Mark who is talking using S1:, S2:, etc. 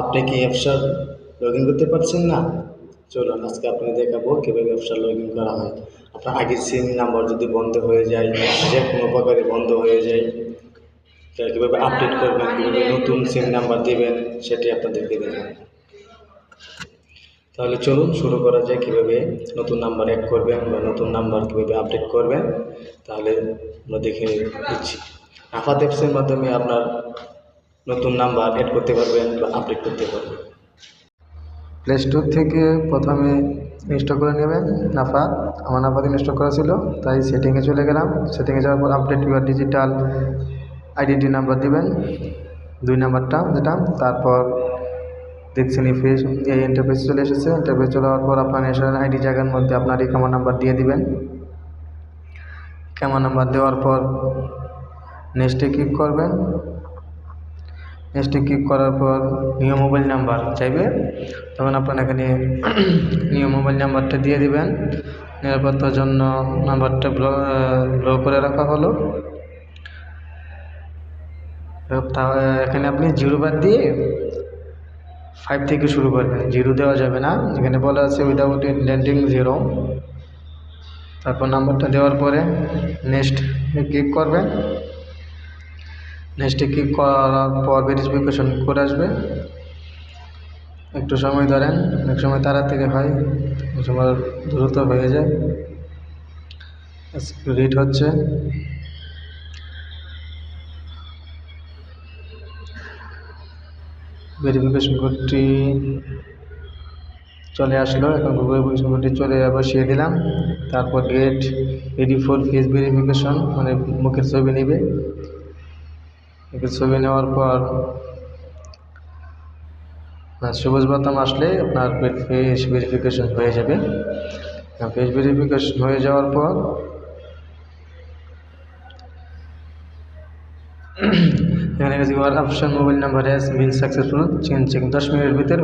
S1: আপনি কি ব্যবসার লগ ইন করতে পারছেন না? চলুন, আজকে আপনাকে দেখাবো কীভাবে ব্যবসার লগ ইন করা হয়। আপনার আগের সিম নাম্বার যদি বন্ধ হয়ে যায়, যে কোনো প্রকারে বন্ধ হয়ে যায় কীভাবে আপডেট করবেন, কীভাবে নতুন সিম নাম্বার দেবেন, সেটি আপনাদেরকে দেখাবো। তাহলে চলুন, শুরু করা যায় কীভাবে নতুন নাম্বার অ্যাড করবেন বা নতুন নাম্বার কীভাবে আপডেট করবেন। তাহলে আমরা দেখে দিচ্ছি আফাত অ্যাপসের মাধ্যমে আপনার নতুন নাম্বার অ্যাড করতে পারবেন বা আপডেট করতে পারবেন। প্লে স্টোর থেকে প্রথমে ইনস্টল করে নেবেন নাফা। আমার নাফাত ইনস্টল করা ছিল, তাই সেটিংয়ে চলে গেলাম। সেটিংয়ে যাওয়ার পর update your digital identity number দিবেন, দুই নাম্বারটা যেটা। তারপর দেখছেন ফেস এই ইন্টারফেস চলে এসেছে। ইন্টারফেস চলে যাওয়ার পর আপনার ন্যাশনাল আইডি জায়গার মধ্যে আপনার এই কামার নাম্বার দিয়ে দিবেন। কামার নাম্বার দেওয়ার পর নেক্সটে ক্লিক করবেন। নেক্সটে ক্লিক করার পর নিউ মোবাইল নাম্বার চাইবে। তখন আপনার এখানে নিউ মোবাইল নাম্বারটা দিয়ে দিবেন। নিরাপত্তার জন্য নাম্বারটা ব্লক করে রাখা হলো। এখানে আপনি জিরো বাদ দিয়ে ফাইভ থেকে শুরু করবেন। জিরো দেওয়া যাবে না। এখানে বলা আছে উইদাউট ইন ল্যান্ডিং জিরো তারপর নাম্বারটা দেওয়ার পরে নেক্সট ক্লিক করবেন। নেক্সটে ক্লিক করার পর ভেরিফিকেশন করে আসবে? একটু সময় ধরেন, অনেক সময় তাড়াতাড়ি হয়, অনেক সময় দ্রুত হয়ে যায়। রিড হচ্ছে ভেরিফিকেশন কোডটি চলে আসলো, এখন গুগল ভেরিফিকেশন কোডটি চলে বসিয়ে দিলাম। তারপর get ready for face verification মানে মুখের ছবি নেবে। মুখের ছবি নেওয়ার পর সবুজ বাতাম আসলে আপনার ফেস ভেরিফিকেশন হয়ে যাবে। ফেস ভেরিফিকেশন হয়ে যাওয়ার পর, এখানে গেছে option mobile number has been successful change check দশ মিনিটের ভিতরে